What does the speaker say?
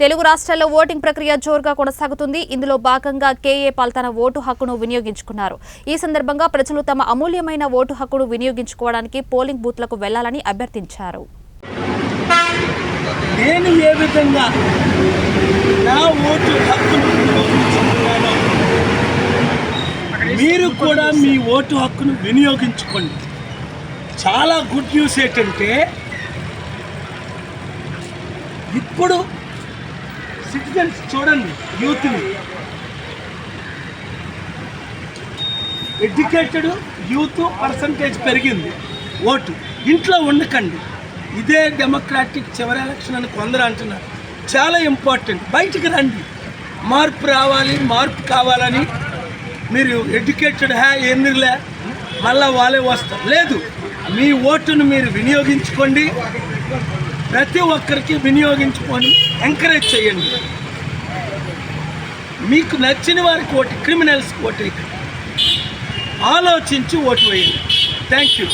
తెలుగు రాష్ట్రాల్లో ఓటింగ్ ప్రక్రియ జోరుగా కొనసాగుతుంది. ఇందులో భాగంగా కేఏ పాల్ తన ఓటు హక్కును వినియోగించుకున్నారు. ఈ సందర్భంగా ప్రజలు తమ అమూల్యమైన ఓటు హక్కును వినియోగించుకోవడానికి పోలింగ్ బూత్లకు వెళ్ళాలని అభ్యర్థించారు. నేను ఏ విధంగా నా ఓటు హక్కును మీరు కూడా మీ ఓటు హక్కును వినియోగించుకోండి. చాలా గుడ్ న్యూస్ ఏంటంటే ఇప్పుడు సిటిజన్స్ చూడండి యూత్ని ఎడ్యుకేటెడ్ యూత్ పర్సంటేజ్ పెరిగింది. ఓటు. ఇంట్లో ఉండకండి. ఇదే డెమోక్రాటిక్ చివరి ఎలక్షన్ అని కొందరు అంటున్నారు. చాలా ఇంపార్టెంట్ బయటికి రండి. మార్పు రావాలి మార్పు కావాలని మీరు ఎడ్యుకేటెడ్ హ్యా ఎందుకులే మళ్ళా వాళ్ళే వస్తారు. లేదు. మీ ఓటును మీరు వినియోగించుకోండి. ప్రతి ఒక్కరికి వినియోగించుకొని ఎంకరేజ్ చేయండి. మీకు నచ్చిన వారికి ఓటు క్రిమినల్స్కి ఓటు ఆలోచించి ఓటు వేయండి. Thank you